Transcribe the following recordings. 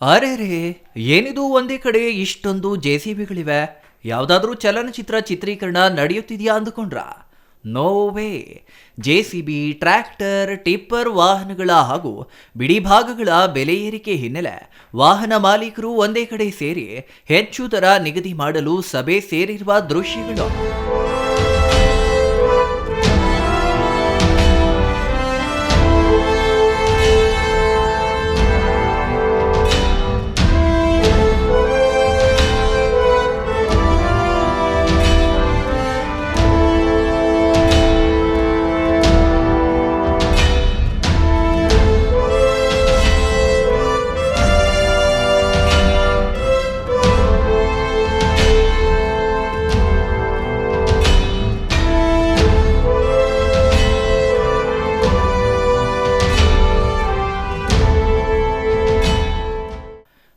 ಅರೆ ರೇ, ಏನಿದು ಒಂದೇ ಕಡೆ ಇಷ್ಟೊಂದು ಜೆ ಸಿ ಬಿಗಳಿವೆ? ಯಾವುದಾದ್ರೂ ಚಲನಚಿತ್ರ ಚಿತ್ರೀಕರಣ ನಡೆಯುತ್ತಿದೆಯಾ ಅಂದುಕೊಂಡ್ರ? ನೋವೇ J C B tractor, tipper ವಾಹನಗಳ ಹಾಗೂ ಬಿಡಿಭಾಗಗಳ ಬೆಲೆ ಏರಿಕೆ ಹಿನ್ನೆಲೆ ವಾಹನ ಮಾಲೀಕರು ಒಂದೇ ಕಡೆ ಸೇರಿ ಹೆಚ್ಚು ದರ ನಿಗದಿ ಮಾಡಲು ಸಭೆ ಸೇರಿರುವ ದೃಶ್ಯಗಳು.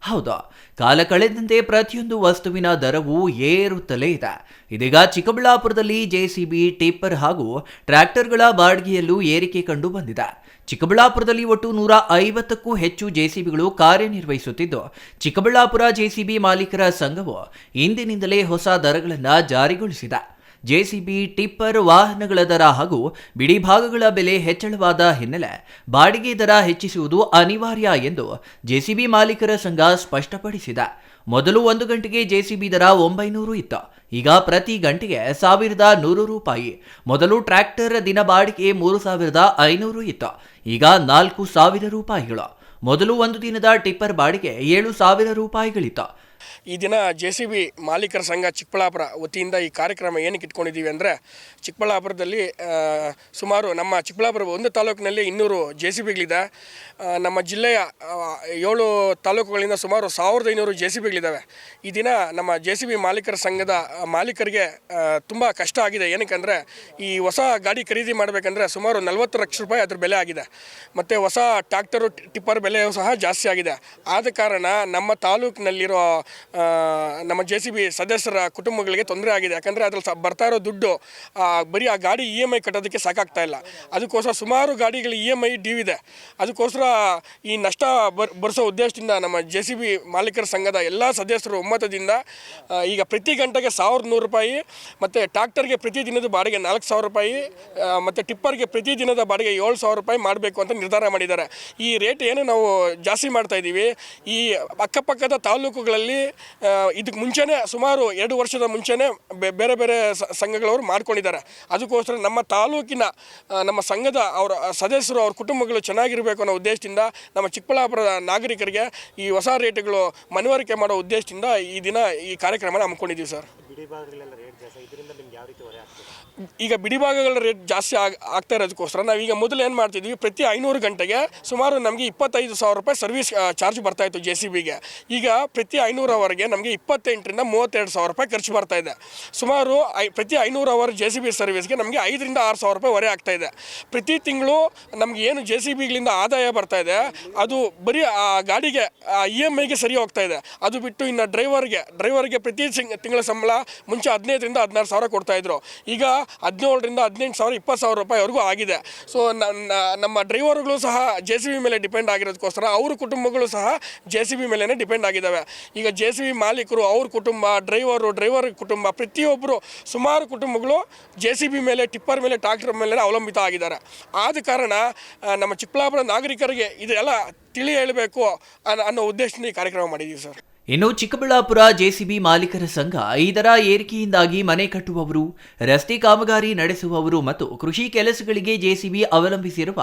ಹೌದು? ಕಾಲ ಕಳೆದಂತೆ ಪ್ರತಿಯೊಂದು ವಸ್ತುವಿನ ದರವು ಏರುತ್ತಲೇ ಇದೆ. ಇದೀಗ ಚಿಕ್ಕಬಳ್ಳಾಪುರದಲ್ಲಿ ಜೆಸಿಬಿ ಟಿಪ್ಪರ್ ಹಾಗೂ ಟ್ರ್ಯಾಕ್ಟರ್ಗಳ ಬಾಡಿಗೆಯಲ್ಲೂ ಏರಿಕೆ ಕಂಡು ಬಂದಿದೆ. ಚಿಕ್ಕಬಳ್ಳಾಪುರದಲ್ಲಿ ಒಟ್ಟು ನೂರ ಐವತ್ತಕ್ಕೂ ಹೆಚ್ಚು ಜೆಸಿಬಿಗಳು ಕಾರ್ಯನಿರ್ವಹಿಸುತ್ತಿದ್ದು, ಚಿಕ್ಕಬಳ್ಳಾಪುರ ಜೆಸಿಬಿ ಮಾಲೀಕರ ಸಂಘವು ಇಂದಿನಿಂದಲೇ ಹೊಸ ದರಗಳನ್ನು ಜಾರಿಗೊಳಿಸಿದೆ. ಜೆಸಿಬಿ ಟಿಪ್ಪರ್ ವಾಹನಗಳ ದರ ಹಾಗೂ ಬಿಡಿ ಭಾಗಗಳ ಬೆಲೆ ಹೆಚ್ಚಳವಾದ ಹಿನ್ನೆಲೆ ಬಾಡಿಗೆ ದರ ಹೆಚ್ಚಿಸುವುದು ಅನಿವಾರ್ಯ ಎಂದು ಜೆಸಿಬಿ ಮಾಲೀಕರ ಸಂಘ ಸ್ಪಷ್ಟಪಡಿಸಿದೆ. ಮೊದಲು ಒಂದು ಗಂಟೆಗೆ ಜೆಸಿಬಿ ದರ ಒಂಬೈನೂರು ಇತ್ತು. ಈಗ ಪ್ರತಿ ಗಂಟೆಗೆ ಸಾವಿರದ ನೂರು ರೂಪಾಯಿ. ಮೊದಲು ಟ್ರ್ಯಾಕ್ಟರ್ ದಿನ ಬಾಡಿಗೆ ಮೂರು ಸಾವಿರದ ಐನೂರು ಇತ್ತು. ಈಗ ನಾಲ್ಕು ಸಾವಿರ ರೂಪಾಯಿಗಳು. ಮೊದಲು ಒಂದು ದಿನದ ಟಿಪ್ಪರ್ ಬಾಡಿಗೆ ಏಳು ಸಾವಿರ ರೂಪಾಯಿಗಳಿತ್ತು. ಈ ದಿನ ಜೆ ಸಿ ಬಿ ಮಾಲೀಕರ ಸಂಘ ಚಿಕ್ಕಬಳ್ಳಾಪುರ ವತಿಯಿಂದ ಈ ಕಾರ್ಯಕ್ರಮ ಏನಕ್ಕೆ ಇಟ್ಕೊಂಡಿದ್ದೀವಿ ಅಂದರೆ ಚಿಕ್ಕಬಳ್ಳಾಪುರದಲ್ಲಿ ಸುಮಾರು ನಮ್ಮ ಚಿಕ್ಕಬಳ್ಳಾಪುರ ಒಂದು ತಾಲೂಕಿನಲ್ಲಿ ಇನ್ನೂರು ಜೆ ಸಿ ಬಿಗಳಿದೆ. ನಮ್ಮ ಜಿಲ್ಲೆಯ ಏಳು ತಾಲೂಕುಗಳಿಂದ ಸುಮಾರು ಸಾವಿರದ ಐನೂರು ಜೆ ಸಿ ಬಿಗಳಿದ್ದಾವೆ ಈ ದಿನ ನಮ್ಮ ಜೆ ಸಿ ಬಿ ಮಾಲೀಕರ ಸಂಘದ ಮಾಲೀಕರಿಗೆ ತುಂಬ ಕಷ್ಟ ಆಗಿದೆ. ಏನಕ್ಕೆ ಈ ಹೊಸ ಗಾಡಿ ಖರೀದಿ ಮಾಡಬೇಕಂದ್ರೆ ಸುಮಾರು ನಲವತ್ತು ಲಕ್ಷ ರೂಪಾಯಿ ಅದ್ರ ಬೆಲೆ ಆಗಿದೆ. ಮತ್ತು ಹೊಸ ಟ್ಯಾಕ್ಟರು ಟಿಪ್ಪರ್ ಬೆಲೆ ಸಹ ಜಾಸ್ತಿ ಆಗಿದೆ. ಆದ ಕಾರಣ ನಮ್ಮ ತಾಲೂಕಿನಲ್ಲಿರೋ ನಮ್ಮ ಜೆ ಸಿ ಬಿ ಸದಸ್ಯರ ಕುಟುಂಬಗಳಿಗೆ ತೊಂದರೆ ಆಗಿದೆ. ಯಾಕಂದರೆ ಅದ್ರಲ್ಲಿ ಬರ್ತಾ ಇರೋ ದುಡ್ಡು ಬರೀ ಆ ಗಾಡಿ ಇ ಎಂ ಐ ಕಟ್ಟೋದಕ್ಕೆ ಸಾಕಾಗ್ತಾ ಇಲ್ಲ. ಅದಕ್ಕೋಸ್ಕರ ಸುಮಾರು ಗಾಡಿಗಳು ಇ ಎಂ ಐ ಡ್ಯೂ ಇದೆ. ಅದಕ್ಕೋಸ್ಕರ ಈ ನಷ್ಟ ಬರ್, ಬರಿಸೋ ಉದ್ದೇಶದಿಂದ ನಮ್ಮ ಜೆ ಸಿ ಬಿ ಮಾಲೀಕರ ಸಂಘದ ಎಲ್ಲ ಸದಸ್ಯರು ಒಮ್ಮತದಿಂದ ಈಗ ಪ್ರತಿ ಗಂಟೆಗೆ ಸಾವಿರದ ನೂರು ರೂಪಾಯಿ ಮತ್ತು ಟ್ರ್ಯಾಕ್ಟರ್ಗೆ ಪ್ರತಿ ದಿನದ ಬಾಡಿಗೆ ನಾಲ್ಕು ಸಾವಿರ ರೂಪಾಯಿ ಮತ್ತು ಟಿಪ್ಪರ್ಗೆ ಪ್ರತಿ ದಿನದ ಬಾಡಿಗೆ ಏಳು ಸಾವಿರ ರೂಪಾಯಿ ಮಾಡಬೇಕು ಅಂತ ನಿರ್ಧಾರ ಮಾಡಿದ್ದಾರೆ. ಈ ರೇಟ್ ಏನು ನಾವು ಜಾಸ್ತಿ ಮಾಡ್ತಾ ಇದ್ದೀವಿ. ಈ ಅಕ್ಕಪಕ್ಕದ ತಾಲೂಕುಗಳಲ್ಲಿ ಇದಕ್ಕೆ ಮುಂಚೆನೇ ಸುಮಾರು ಎರಡು ವರ್ಷದ ಮುಂಚೆನೇ ಬೇರೆ ಬೇರೆ ಸಂಘಗಳವರು ಮಾಡ್ಕೊಂಡಿದ್ದಾರೆ. ಅದಕ್ಕೋಸ್ಕರ ನಮ್ಮ ತಾಲೂಕಿನ ನಮ್ಮ ಸಂಘದ ಅವರ, ಸದಸ್ಯರು ಅವ್ರ ಕುಟುಂಬಗಳು ಚೆನ್ನಾಗಿರಬೇಕು ಅನ್ನೋ ಉದ್ದೇಶದಿಂದ ನಮ್ಮ ಚಿಕ್ಕಬಳ್ಳಾಪುರದ ನಾಗರಿಕರಿಗೆ ಈ ಹೊಸ ರೇಟ್ಗಳು ಮನವರಿಕೆ ಮಾಡೋ ಉದ್ದೇಶದಿಂದ ಈ ದಿನ ಈ ಕಾರ್ಯಕ್ರಮನ ಹಮ್ಮಿಕೊಂಡಿದ್ದೀವಿ ಸರ್. ಈಗ ಬಿಡಿ ಭಾಗಗಳ ರೇಟ್ ಜಾಸ್ತಿ ಆಗ ಆಗ್ತಾ ಇರೋದಕ್ಕೋಸ್ಕರ ಈಗ ಮೊದಲು ಏನು ಮಾಡ್ತಿದ್ವಿ, ಪ್ರತಿ ಐನೂರು ಗಂಟೆಗೆ ಸುಮಾರು ನಮಗೆ ಇಪ್ಪತ್ತೈದು ಸಾವಿರ ರೂಪಾಯಿ ಸರ್ವಿಸ್ ಚಾರ್ಜ್ ಬರ್ತಾ ಇತ್ತು ಜೆ ಸಿ ಬಿಗೆ ಈಗ ಪ್ರತಿ ಐನೂರವರೆಗೆ ನಮಗೆ ಇಪ್ಪತ್ತೆಂಟರಿಂದ ಮೂವತ್ತೆರಡು ಸಾವಿರ ರೂಪಾಯಿ ಖರ್ಚು ಬರ್ತಾ ಇದೆ. ಸುಮಾರು ಐ, ಪ್ರತಿ ಐನೂರು ಅವರ್ ಜೆ ಸಿ ಬಿ ಸರ್ವಿಸ್ಗೆ ನಮಗೆ ಐದರಿಂದ ಆರು ಸಾವಿರ ರೂಪಾಯಿ ಹೊರೆ ಆಗ್ತಾ ಇದೆ. ಪ್ರತಿ ತಿಂಗಳು ನಮ್ಗೆ ಏನು ಜೆ ಸಿ ಬಿಗಳಿಂದ ಆದಾಯ ಬರ್ತಾ ಇದೆ, ಅದು ಬರೀ, ಆ, ಗಾಡಿಗೆ ಇ ಎಂ ಐಗೆ ಸರಿ ಹೋಗ್ತಾ ಇದೆ. ಅದು ಬಿಟ್ಟು ಇನ್ನು ಡ್ರೈವರ್ಗೆ ಡ್ರೈವರ್ಗೆ ಪ್ರತಿ ತಿಂಗಳ ಸಂಬಳ ಮುಂಚೆ ಹದಿನೈದರಿಂದ ಹದಿನಾರು ಸಾವಿರ ಕೊಡ್ತಾ ಇದ್ರು. ಈಗ ಹದಿನೇಳರಿಂದ ಹದಿನೆಂಟು ಸಾವಿರ, ಇಪ್ಪತ್ತು ಸಾವಿರ ರೂಪಾಯಿವರೆಗೂ ಆಗಿದೆ. ಸೊ ನಮ್ಮ ಡ್ರೈವರ್ಗಳು ಸಹ ಜೆ ಸಿ ಬಿ ಮೇಲೆ ಡಿಪೆಂಡ್ ಆಗಿರೋದಕ್ಕೋಸ್ಕರ ಅವ್ರ ಕುಟುಂಬಗಳು ಸಹ ಜೆ ಸಿ ಬಿ ಮೇಲೇ ಡಿಪೆಂಡ್ ಆಗಿದ್ದಾವೆ. ಈಗ ಜೆ ಸಿ ಬಿ ಮಾಲೀಕರು, ಅವ್ರ ಕುಟುಂಬ, ಡ್ರೈವರು, ಡ್ರೈವರ್ ಕುಟುಂಬ ಪ್ರತಿಯೊಬ್ಬರು ಸುಮಾರು ಕುಟುಂಬಗಳು ಜೆ ಸಿ ಬಿ ಮೇಲೆ, ಟಿಪ್ಪರ್ ಮೇಲೆ ಟ್ರಾಕ್ಟರ್ ಮೇಲೆ ಅವಲಂಬಿತ ಆಗಿದ್ದಾರೆ. ಆದ ಕಾರಣ ನಮ್ಮ ಚಿಕ್ಕಬಳ್ಳಾಪುರ ನಾಗರಿಕರಿಗೆ ಇದೆಲ್ಲ ತಿಳಿ ಹೇಳಬೇಕು ಅನ್ನೋ ಉದ್ದೇಶದಿಂದ ಈ ಕಾರ್ಯಕ್ರಮ ಮಾಡಿದ್ದೀವಿ ಸರ್. ಇನ್ನು ಚಿಕ್ಕಬಳ್ಳಾಪುರ ಜೆಸಿಬಿ ಮಾಲೀಕರ ಸಂಘ ಈ ದರ ಏರಿಕೆಯಿಂದಾಗಿ ಮನೆ ಕಟ್ಟುವವರು, ರಸ್ತೆ ಕಾಮಗಾರಿ ನಡೆಸುವವರು ಮತ್ತು ಕೃಷಿ ಕೆಲಸಗಳಿಗೆ ಜೆಸಿಬಿ ಅವಲಂಬಿಸಿರುವ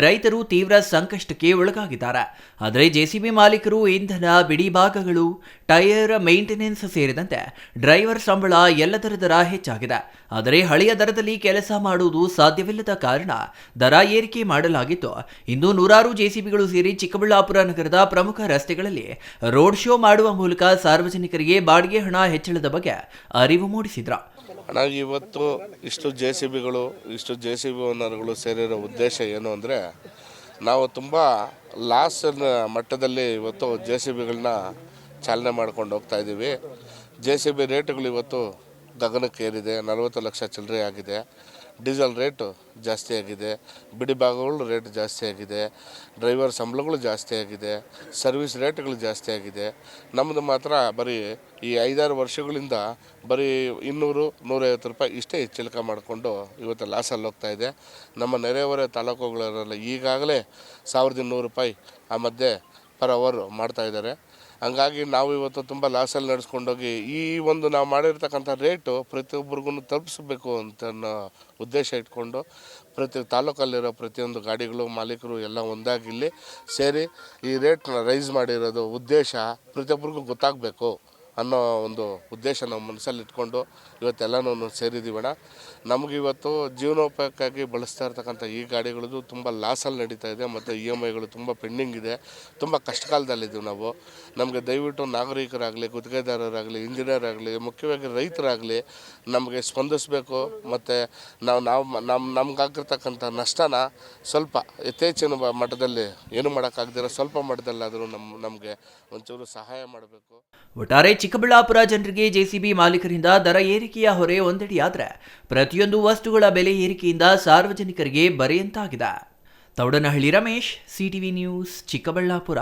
ರೈತರು ತೀವ್ರ ಸಂಕಷ್ಟಕ್ಕೆ ಒಳಗಾಗಿದ್ದಾರೆ. ಆದರೆ ಜೆಸಿಬಿ ಮಾಲೀಕರು ಇಂಧನ, ಬಿಡಿ ಭಾಗಗಳು ಟೈರ್, ಮೇಂಟೆನೆನ್ಸ್ ಸೇರಿದಂತೆ ಡ್ರೈವರ್ ಸಂಬಳ ಎಲ್ಲ ದರ ಹೆಚ್ಚಾಗಿದೆ. ಆದರೆ ಹಳೆಯ ದರದಲ್ಲಿ ಕೆಲಸ ಮಾಡುವುದು ಸಾಧ್ಯವಿಲ್ಲದ ಕಾರಣ ದರ ಏರಿಕೆ ಮಾಡಲಾಗಿತ್ತು. ಇಂದು ನೂರಾರು ಜೆಸಿಬಿಗಳು ಸೇರಿ ಚಿಕ್ಕಬಳ್ಳಾಪುರ ನಗರದ ಪ್ರಮುಖ ರಸ್ತೆಗಳಲ್ಲಿ ರೋಡ್ ಶೋ ಮಾಡುವ ಮೂಲಕ ಸಾರ್ವಜನಿಕರಿಗೆ ಬಾಡಿಗೆ ಹಣ ಹೆಚ್ಚಳದ ಬಗ್ಗೆ ಅರಿವು ಮೂಡಿಸಿದ್ರು. ನಾವು ಇವತ್ತು ಇಷ್ಟು ಜೆ ಸಿ ಬಿಗಳು ಇಷ್ಟು ಜೆ ಸಿ ಬಿ ಓನರ್ಗಳು ಸೇರಿರೋ ಉದ್ದೇಶ ಏನು ಅಂದರೆ, ನಾವು ತುಂಬ ಲಾಸ್ ಮಟ್ಟದಲ್ಲಿ ಇವತ್ತು ಜೆ ಸಿ ಬಿಗಳನ್ನ ಚಾಲನೆ ಮಾಡ್ಕೊಂಡು ಹೋಗ್ತಾ ಇದ್ದೀವಿ. ಜೆ ಸಿ ಬಿ ರೇಟ್ಗಳು ಇವತ್ತು ಗಗನಕ್ಕೇರಿದೆ ನಲವತ್ತು ಲಕ್ಷ ಚಿಲ್ಲರೆ ಆಗಿದೆ. ಡೀಸೆಲ್ ರೇಟು ಜಾಸ್ತಿ ಆಗಿದೆ. ಬಿಡಿ ಭಾಗಗಳು ರೇಟ್ ಜಾಸ್ತಿ ಆಗಿದೆ. ಡ್ರೈವರ್ ಸಂಬಳಗಳು ಜಾಸ್ತಿ ಆಗಿದೆ. ಸರ್ವಿಸ್ ರೇಟ್ಗಳು ಜಾಸ್ತಿ ಆಗಿದೆ. ನಮ್ಮದು ಮಾತ್ರ ಬರೀ ಈ ಐದಾರು ವರ್ಷಗಳಿಂದ ಬರೀ ಇನ್ನೂರು ನೂರೈವತ್ತು ರೂಪಾಯಿ ಇಷ್ಟೇ ಚಿಲಕ ಮಾಡಿಕೊಂಡು ಇವತ್ತು ಲಾಸಲ್ಲಿ ಹೋಗ್ತಾ ಇದೆ. ನಮ್ಮ ನೆರೆಹೊರೆ ತಾಲೂಕುಗಳಲ್ಲ ಈಗಾಗಲೇ ಸಾವಿರದ ಇನ್ನೂರು ರೂಪಾಯಿ ಆ ಮಧ್ಯೆ ಪರ್ ಅವರು ಮಾಡ್ತಾ ಇದ್ದಾರೆ. ಹಂಗಾಗಿ ನಾವು ಇವತ್ತು ತುಂಬ ಲಾಸಲ್ಲಿ ನಡೆಸ್ಕೊಂಡೋಗಿ ಈ ಒಂದು ನಾವು ಮಾಡಿರ್ತಕ್ಕಂಥ ರೇಟು ಪ್ರತಿಯೊಬ್ಬರಿಗೂ ತಲುಪಿಸ್ಬೇಕು ಅಂತ ಅನ್ನೋ ಉದ್ದೇಶ ಇಟ್ಕೊಂಡು ಪ್ರತಿ ತಾಲೂಕಲ್ಲಿರೋ ಪ್ರತಿಯೊಂದು ಗಾಡಿಗಳು ಮಾಲೀಕರು ಎಲ್ಲ ಒಂದಾಗಿ ಇಲ್ಲಿ ಸೇರಿ ಈ ರೇಟ್ನ ರೈಸ್ ಮಾಡಿರೋದು ಉದ್ದೇಶ ಪ್ರತಿಯೊಬ್ಬರಿಗೂ ಗೊತ್ತಾಗಬೇಕು. ಅನ್ನೋ ಒಂದು ಉದ್ದೇಶ ನಾವು ಮನಸ್ಸಲ್ಲಿ ಇಟ್ಕೊಂಡು ಇವತ್ತೆಲ್ಲನೂ ಸೇರಿದ್ದೀವಣ್ಣ. ನಮಗೆ ಇವತ್ತು ಜೀವನೋಪಾಯಕ್ಕಾಗಿ ಬಳಸ್ತಾ ಇರ್ತಕ್ಕಂಥ ಈ ಗಾಡಿಗಳದ್ದು ತುಂಬ ಲಾಸಲ್ಲಿ ನಡೀತಾ ಇದೆ ಮತ್ತು ಇ ಎಂ ಐಗಳು ತುಂಬ ಪೆಂಡಿಂಗ್ ಇದೆ. ತುಂಬ ಕಷ್ಟ ಕಾಲದಲ್ಲಿದ್ದೀವಿ ನಾವು. ನಮಗೆ ದಯವಿಟ್ಟು ನಾಗರಿಕರಾಗಲಿ, ಗುತ್ತಿಗೆದಾರರಾಗಲಿ ಇಂಜಿನಿಯರ್ ಆಗಲಿ ಮುಖ್ಯವಾಗಿ ರೈತರಾಗಲಿ ನಮಗೆ ಸ್ಪಂದಿಸಬೇಕು ಮತ್ತು ನಾವು ನಾವು ನಮ್ಮ ನಮಗಾಗಿರ್ತಕ್ಕಂಥ ನಷ್ಟನ ಸ್ವಲ್ಪ ಯಥೇಚ್ಛಿನ ಮಟ್ಟದಲ್ಲಿ ಏನು ಮಾಡೋಕ್ಕಾಗ್ದಿರೋ ಸ್ವಲ್ಪ ಮಟ್ಟದಲ್ಲಾದರೂ ನಮ್ಮ ನಮಗೆ ಒಂಚೂರು ಸಹಾಯ ಮಾಡಬೇಕು. ಒಟ್ಟಾರೆ ಚಿಕ್ಕಬಳ್ಳಾಪುರ ಜನರಿಗೆ ಜೆಸಿಬಿ ಮಾಲೀಕರಿಂದ ದರ ಏರಿಕೆಯ ಹೊರೆ ಒಂದಡಿಯಾದರೆ ಪ್ರತಿಯೊಂದು ವಸ್ತುಗಳ ಬೆಲೆ ಏರಿಕೆಯಿಂದ ಸಾರ್ವಜನಿಕರಿಗೆ ಬರೆಯಂತಾಗಿದೆ. Taudanahalli Ramesh, CTV news, Chikkaballapur.